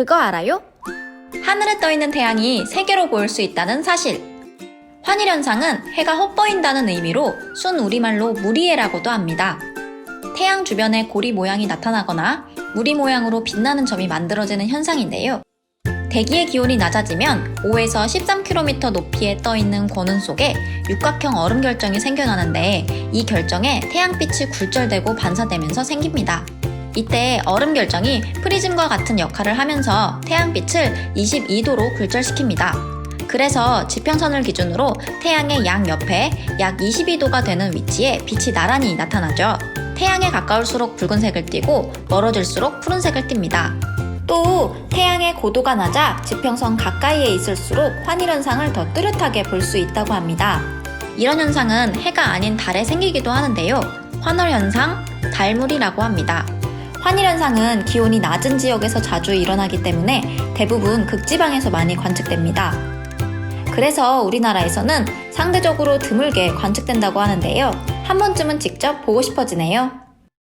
그거 알아요? 하늘에 떠 있는 태양이 세 개로 보일 수 있다는 사실. 환일 현상은 해가 헛보인다는 의미로 순 우리말로 무리해라고도 합니다. 태양 주변에 고리 모양이 나타나거나 무리 모양으로 빛나는 점이 만들어지는 현상인데요. 대기의 기온이 낮아지면 5에서 13km 높이에 떠 있는 권운 속에 육각형 얼음 결정이 생겨나는데 이 결정에 태양빛이 굴절되고 반사되면서 생깁니다. 이때 얼음 결정이 프리즘과 같은 역할을 하면서 태양빛을 22도로 굴절시킵니다. 그래서 지평선을 기준으로 태양의 양 옆에 약 22도가 되는 위치에 빛이 나란히 나타나죠. 태양에 가까울수록 붉은색을 띠고 멀어질수록 푸른색을 띱니다. 또 태양의 고도가 낮아 지평선 가까이에 있을수록 환일 현상을 더 뚜렷하게 볼 수 있다고 합니다. 이런 현상은 해가 아닌 달에 생기기도 하는데요. 환월 현상, 달물이라고 합니다. 환일 현상은 기온이 낮은 지역에서 자주 일어나기 때문에 대부분 극지방에서 많이 관측됩니다. 그래서 우리나라에서는 상대적으로 드물게 관측된다고 하는데요. 한 번쯤은 직접 보고 싶어지네요.